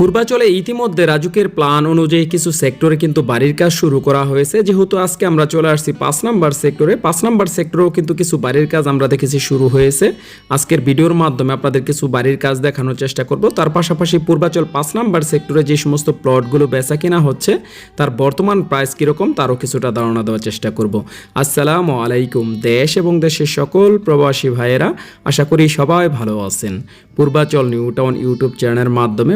পূর্বাচলে ইতিমধ্যে রাজুকের প্ল্যান অনুযায়ী কিছু সেক্টরে কিন্তু বাড়ির কাজ শুরু করা হয়েছে। যেহেতু আজকে আমরা চলে আসছি পাঁচ নাম্বার সেক্টরে পাঁচ নাম্বার সেক্টরেও কিন্তু কিছু বাড়ির কাজ আমরা দেখেছি শুরু হয়েছে। আজকের ভিডিওর মাধ্যমে আপনাদের কিছু বাড়ির কাজ দেখানোর চেষ্টা করব। তার পাশাপাশি পূর্বাচল পাঁচ নাম্বার সেক্টরে যে সমস্ত প্লটগুলো বেচা কেনা হচ্ছে, তার বর্তমান প্রাইস কীরকম তারও কিছুটা ধারণা দেওয়ার চেষ্টা করব। আসসালামু আলাইকুম দেশ এবং দেশের সকল প্রবাসী ভাইয়েরা, আশা করি সবাই ভালো আছেন। পূর্বাচল নিউ টাউন ইউটিউব চ্যানেলের মাধ্যমে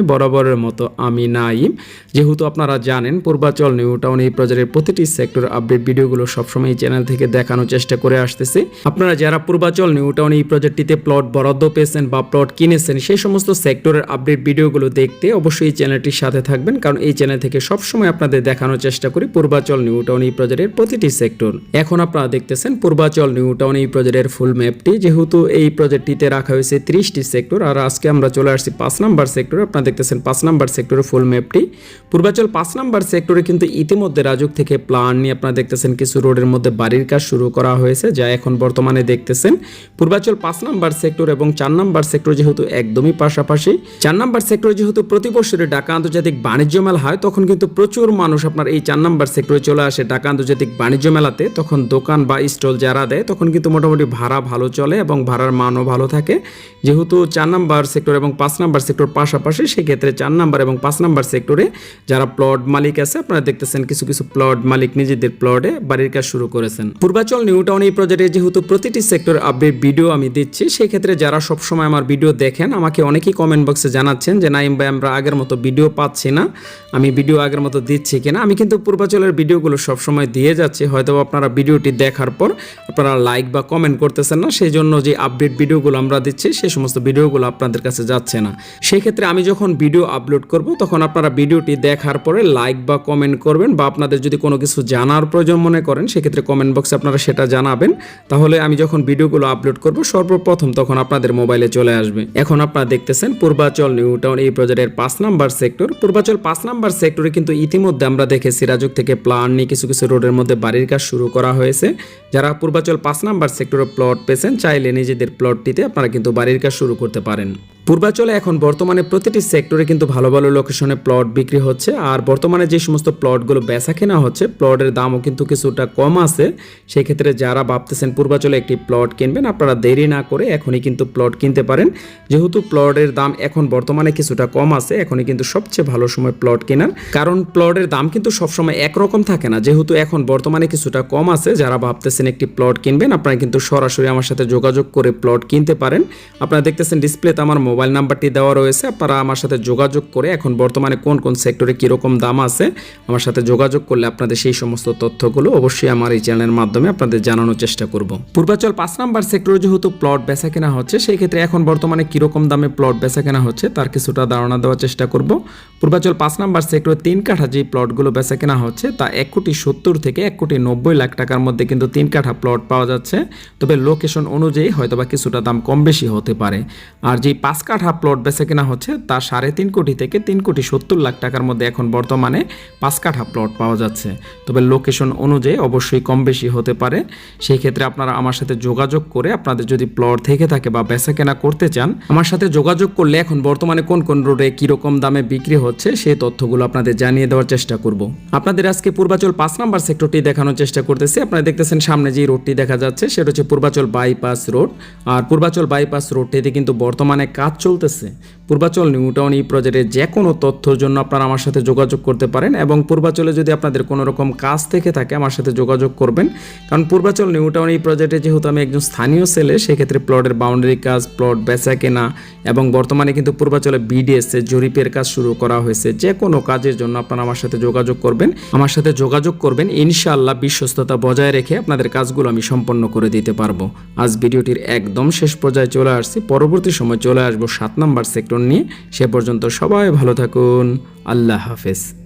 বরাবরের মতো আমি নাইম। যেহেতু আপনারা জানেন, পূর্বাচল, নিউ টাউন এই প্রজেক্টের প্রতিটি সেক্টর আপডেট ভিডিওগুলো সবসময় এই চ্যানেল থেকে দেখানোর চেষ্টা করে আসতেছি। আপনারা যারা পূর্বাচল, নিউ টাউন এই প্রজেক্টটিতে প্লট বরাদ্দ পেয়েছেন বা প্লট কিনেছেন, সেই সমস্ত সেক্টরের আপডেট ভিডিওগুলো দেখতে অবশ্যই এই চ্যানেলটির সাথে থাকবেন, কারণ এই চ্যানেল থেকে সবসময় আপনাদের দেখানোর চেষ্টা করি পূর্বাচল, নিউ টাউন এই প্রজেক্টের প্রতিটি সেক্টর। এখন আপনারা দেখতেছেন, পূর্বাচল, নিউ টাউন এই প্রজেক্টের ফুল ম্যাপটি। যেহেতু এই প্রজেক্টটিতে রাখা হয়েছে ত্রিশটি সেক্টর, আর আজকে আমরা চলে আসছি পাঁচ নাম্বার সেক্টর, আপনারা দেখতেছেন পাঁচ নাম্বার সেক্টরের ফুল ম্যাপটি পূর্বাচল পাঁচ নাম্বার সেক্টরে কিন্তু ইতিমধ্যে রাজুক থেকে প্ল্যান নিয়ে আপনারা দেখতেছেন কিছু রোডের মধ্যে বাড়ির কাজ শুরু করা হয়েছে, যা এখন বর্তমানে দেখতেছেন। পূর্বাচল পাঁচ নাম্বার সেক্টর এবং চার নাম্বার সেক্টর যেহেতু একদমই পাশাপাশি, চার নাম্বার সেক্টরে যেহেতু প্রতি বছরে ঢাকা আন্তর্জাতিক বাণিজ্য মেলা হয়, তখন কিন্তু প্রচুর মানুষ আপনার এই চার নাম্বার সেক্টরে চলে আসে। ঢাকা আন্তর্জাতিক বাণিজ্য মেলাতে তখন দোকান বা স্টল যারা দেয়, তখন কিন্তু মোটামুটি ভাড়া ভালো চলে এবং ভাড়ার মানও ভালো থাকে। যেহেতু চার নাম্বার সেক্টর এবং পাঁচ নাম্বার সেক্টর পাশাপাশি, সেক্ষেত্রে চার নাম্বার এবং পাঁচ নাম্বার সেক্টরে যারা প্লট মালিক আছে, আপনারা দেখতেছেন কিছু কিছু প্লট মালিক নিজেদের প্লটে বাড়ির কাজ শুরু করেছেন। পূর্বাচল নিউ টাউন এই প্রজেক্টে যেহেতু প্রতিটি সেক্টর আপডেট ভিডিও আমি দিচ্ছি, সেক্ষেত্রে যারা সবসময় আমার ভিডিও দেখেন, আমাকে অনেকেই কমেন্ট বক্সে জানাচ্ছেন যে নাইম ভাই, আমরা আগের মতো ভিডিও পাচ্ছি না। আমি ভিডিও আগের মতো দিচ্ছি কিনা? আমি কিন্তু পূর্বাচলের ভিডিওগুলো সবসময় দিয়ে যাচ্ছি। হয়তো আপনারা ভিডিওটি দেখার পর আপনারা লাইক বা কমেন্ট করতেছেন না সেই জন্য যে আপডেট ভিডিওগুলো আমরা দিচ্ছি সেই সমস্ত ভিডিওগুলো আপনাদের কাছে যাচ্ছে না। সেই ক্ষেত্রে আমি যখন ভিডিও আপলোড করব, তখন আপনারা ভিডিওটি দেখার পরে লাইক বা কমেন্ট করবেন বা আপনাদের যদি কোনো কিছু জানার প্রয়োজন মনে করেন, সেক্ষেত্রে কমেন্ট বক্সে আপনারা সেটা জানাবেন। তাহলে আমি যখন ভিডিওগুলো আপলোড করব, সর্বপ্রথম তখন আপনাদের মোবাইলে চলে আসবে। এখন আপনারা দেখতেছেন, পূর্বাচল নিউ টাউন এই প্রজেক্টের পাঁচ নাম্বার সেক্টর পূর্বাচল পাঁচ নাম্বার সেক্টরে কিন্তু ইতিমধ্যে আমরা দেখেছি, রাজুক থেকে প্ল্যান নিয়ে কিছু কিছু রোডের মধ্যে বাড়ির কাজ শুরু করা হয়েছে। যারা পূর্বাচল পাঁচ নাম্বার সেক্টরে প্লট পেয়েছেন, চাইলে নিজেদের প্লটটিতে আপনারা কিন্তু বাড়ির কাজ শুরু করতে পারেন। পূর্বাচলে এখন বর্তমানে প্রতিটি সেক্টরে কিন্তু ভালো ভালো লোকেশনে প্লট বিক্রি হচ্ছে। আর বর্তমানে যে সমস্ত প্লটগুলো বেচা কেনা হচ্ছে প্লটের দামও কিন্তু কিছুটা কম আছে। সেই ক্ষেত্রে যারা ভাবতেছেন পূর্বাচলে একটি প্লট কিনবেন, আপনারা দেরি না করে এখনই কিন্তু প্লট কিনতে পারেন। যেহেতু প্লটের দাম এখন বর্তমানে কিছুটা কম আছে, এখনই কিন্তু সবচেয়ে ভালো সময় প্লট কেনার। কারণ প্লটের দাম কিন্তু সবসময় একরকম থাকে না। যেহেতু এখন বর্তমানে কিছুটা কম আছে, যারা ভাবতেছেন একটি প্লট কিনবেন, আপনারা কিন্তু সরাসরি আমার সাথে যোগাযোগ করে প্লট কিনতে পারেন। আপনারা দেখতেছেন ডিসপ্লেতে আমার মোবাইল নাম্বারটি দেওয়া রয়েছে। আপনারা আমার সাথে যোগাযোগ করে এখন বর্তমানে কোন কোন সেক্টরে কীরকম দাম আছে, আমার সাথে যোগাযোগ করলে আপনাদের সেই সমস্ত তথ্যগুলো অবশ্যই আমার এই চ্যানেলের মাধ্যমে আপনাদের জানানোর চেষ্টা করব। পূর্বাচল পাঁচ নাম্বার সেক্টরে যেহেতু প্লট বেচা কেনা হচ্ছে, সেই ক্ষেত্রে এখন বর্তমানে কীরকম দামে প্লট বেচা কেনা হচ্ছে, তার কিছুটা ধারণা দেওয়ার চেষ্টা করব। পূর্বাচল পাঁচ নাম্বার সেক্টরে তিন কাঠা যে প্লটগুলো বেচা কেনা হচ্ছে, তা এক কোটি সত্তর থেকে এক কোটি নব্বই লাখ টাকার মধ্যে কিন্তু তিন কাঠা প্লট পাওয়া যাচ্ছে। তবে লোকেশন অনুযায়ী হয়তোবা কিছুটা দাম কম বেশি হতে পারে। আর যেই পাঁচ কাঠা প্লট বেচা কেনা হচ্ছে, তা সাড়ে তিন কোটি থেকে তিন কোটি সত্তর লাখ টাকার মধ্যে এখন বর্তমানে পাঁচ কাঠা প্লট পাওয়া যাচ্ছে। তবে লোকেশন অনুযায়ী অবশ্যই কম বেশি হতে পারে। সেই ক্ষেত্রে আপনারা আমার সাথে যোগাযোগ করে আপনাদের যদি প্লট থেকে থাকে বা বেচা কেনা করতে চান, আমার সাথে যোগাযোগ করলে এখন বর্তমানে কোন কোন রোডে কীরকম দামে বিক্রি হচ্ছে সেই তথ্যগুলো আপনাদের জানিয়ে দেওয়ার চেষ্টা করব। আপনাদের আজকে পূর্বাচল পাঁচ নাম্বার সেক্টরটি দেখানোর চেষ্টা করতেছি। আপনারা দেখতেছেন সামনে যে রোডটি দেখা যাচ্ছে, সেটা হচ্ছে পূর্বাচল বাইপাস রোড। আর পূর্বাচল বাইপাস রোডটিতে কিন্তু বর্তমানে কাজ চলতেছে। পূর্বাচল নিউ টাউন এই প্রজেক্টের যে কোনো তথ্যর জন্য আপনারা আমার সাথে যোগাযোগ করতে পারেন এবং পূর্বাচলে যদি আপনাদের কোনো রকম কাজ থেকে থাকে আমার সাথে যোগাযোগ করবেন। কারণ পূর্বাচল নিউ টাউন এই প্রজেক্টে যেহেতু আমি একজন স্থানীয় সেলে সেক্ষেত্রে প্লটের বাউন্ডারি কাজ প্লট বেচা কেনা এবং বর্তমানে কিন্তু পূর্বাচলে বিডিএসে জরিপের কাজ শুরু করা হয়েছে। যে কোনো কাজের জন্য আপনারা আমার সাথে যোগাযোগ করবেন। আমার সাথে যোগাযোগ করবেন, ইনশাআল্লাহ বিশ্বস্ততা বজায় রেখে আপনাদের কাজগুলো আমি সম্পন্ন করে দিতে পারব। আজ ভিডিওটির একদম শেষ পর্যায়ে চলে আসছি। পরবর্তী সময় চলে আসব সাত নম্বর সেক্টর নিয়ে সে পর্যন্ত সবাই ভালো থাকুন। আল্লাহ হাফেজ।